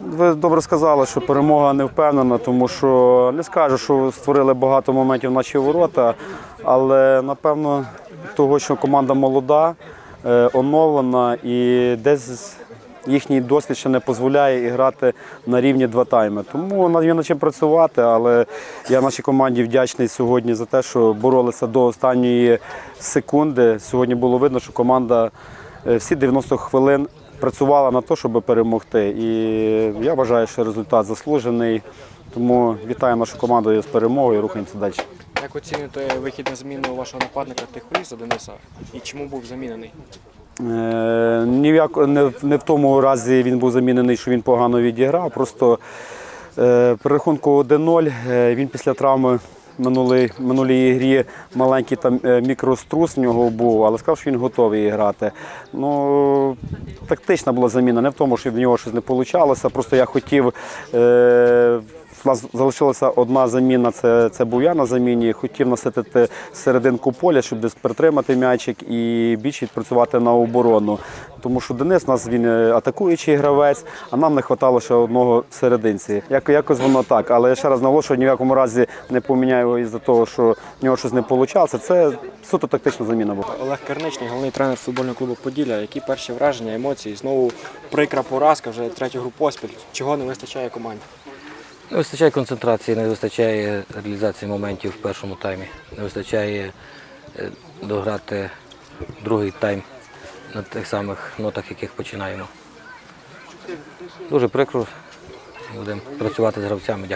Ви добре сказали, що перемога не впевнена, тому що не скажу, що створили багато моментів наші ворота, але напевно того, що команда молода, е, оновлена і десь їхній досвід ще не дозволяє грати на рівні два тайми. Тому є над чим працювати, але я нашій команді вдячний сьогодні за те, що боролися до останньої секунди. Сьогодні було видно, що команда всі 90 хвилин працювала на те, щоб перемогти. І я вважаю, що результат заслужений. Тому вітаю нашу команду з перемогою і рухаємося далі. Як оцінюєте вихід на зміну вашого нападника Тихоріза Дениса і чому був замінений? Е, ні в яко- не, не в тому разі він був замінений, що він погано відіграв. Просто е, при рахунку 1-0 е, він після травми минулої, минулій грі маленький там е, мікрострус в нього був, але сказав, що він готовий грати. Ну, тактична була заміна, не в тому, що в нього щось не вийшло. Просто я хотів. Е, у нас залишилася одна заміна, це, це був я на заміні. Хотів наситити серединку поля, щоб десь притримати м'ячик і більше відпрацювати на оборону. Тому що Денис у нас він е, атакуючий гравець, а нам не вистачало ще одного в серединці. Як, якось воно так. Але я ще раз наголошую, ні в якому разі не поміняю його із-за того, що в нього щось не вийшло. Це суто тактична заміна була. Олег Керничний, головний тренер футбольного клубу Поділля. Які перші враження, емоції? Знову прикра поразка, вже третю гру поспіль. Чого не вистачає команді? Не вистачає концентрації, не вистачає реалізації моментів в першому таймі, не вистачає е, дограти другий тайм на тих самих нотах, яких починаємо. Дуже прикро. Будемо працювати з гравцями. Дякую.